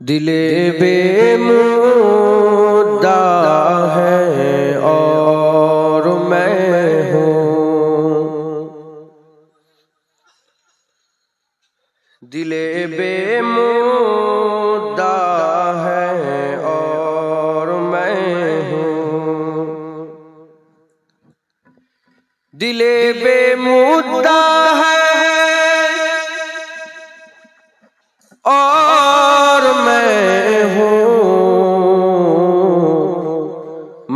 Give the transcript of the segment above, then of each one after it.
دل بے مدعا ہے اور میں ہوں۔ دل بے مدعا ہے اور میں ہوں۔ دل بے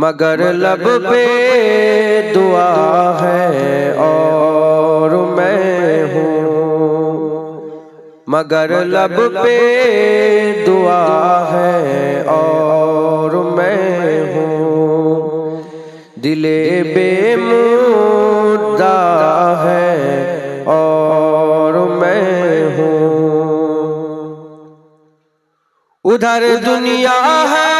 مگر لب پہ دعا ہے اور میں ہوں۔ مگر لب پہ دعا ہے اور میں ہوں۔ دل بے مدعا ہے اور میں ہوں۔ ادھر دنیا ہے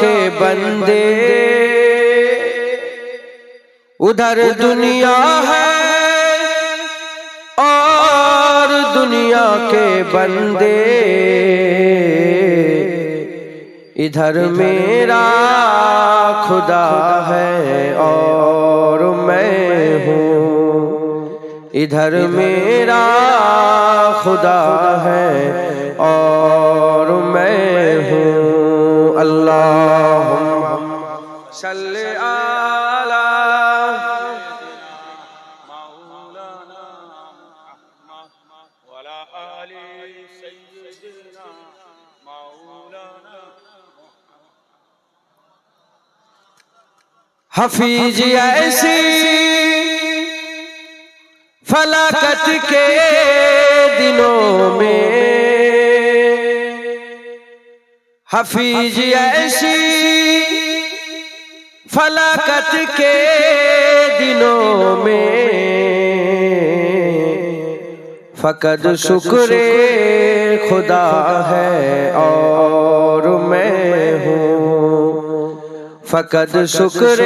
کے بندے۔ ادھر دنیا ہے اور دنیا کے بندے۔ ادھر میرا خدا ہے اور میں ہوں۔ ادھر میرا خدا ہے اور میں ہوں۔ اللہ صلی آلہ مولانا احمد وعلى آل سيدنا مولانا حفیظ ایسی فلاکت کے حفیظ ایسی فلاکت کے دنوں میں فقط شکر خدا ہے اور میں ہوں فقط شکر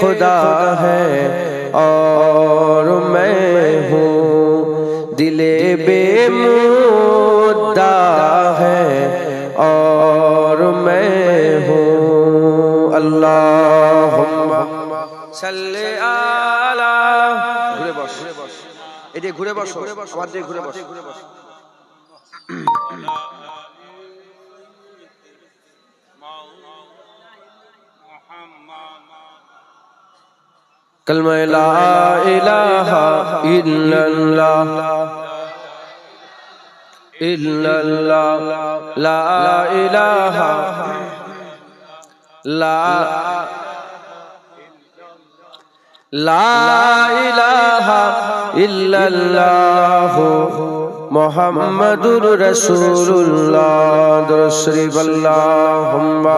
خدا ہے اور میں ہوں دل بے مدعا ہوں اللہ صلی آلہ ঘুরে বস এদিকে ঘুরে বস আমার দিকে ঘুরে বস کلمہ لا الہ الا اللہ الا اللہ لا الہ মোহাম্মদুর রসুল্লাহ দরসরি আল্লাহুম্মা।